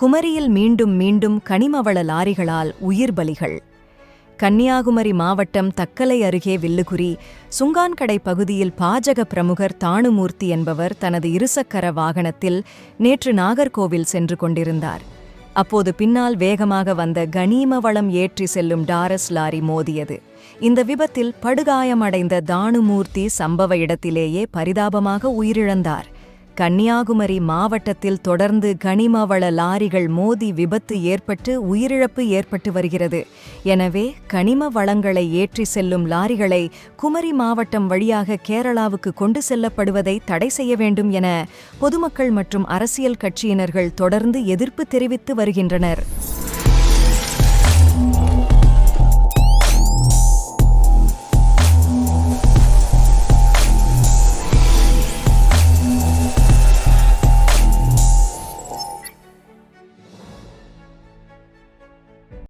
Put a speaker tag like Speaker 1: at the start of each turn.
Speaker 1: குமரியில் மீண்டும் மீண்டும் கனிமவள லாரிகளால் உயிர் பலிகள். கன்னியாகுமரி மாவட்டம் தக்கலை அருகே வில்லுகுரி சுங்கான்கடை பகுதியில் பாஜக பிரமுகர் தாணுமூர்த்தி என்பவர் தனது இருசக்கர வாகனத்தில் நேற்று நாகர்கோவில் சென்று கொண்டிருந்தார். அப்போது பின்னால் வேகமாக வந்த கனிம வளம் ஏற்றி செல்லும் டாரஸ் லாரி மோதியது. இந்த விபத்தில் படுகாயமடைந்த தாணுமூர்த்தி சம்பவ இடத்திலேயே பரிதாபமாக உயிரிழந்தார். கன்னியாகுமரி மாவட்டத்தில் தொடர்ந்து கனிமவள லாரிகள் மோதி விபத்து ஏற்பட்டு உயிரிழப்பு ஏற்பட்டு வருகிறது. எனவே கனிம வளங்களை ஏற்றி செல்லும் லாரிகளை குமரி மாவட்டம் வழியாக கேரளாவுக்கு கொண்டு செல்லப்படுவதை தடை செய்ய வேண்டும் என பொதுமக்கள் மற்றும் அரசியல் கட்சியினர்கள் தொடர்ந்து எதிர்ப்பு தெரிவித்து வருகின்றனர்.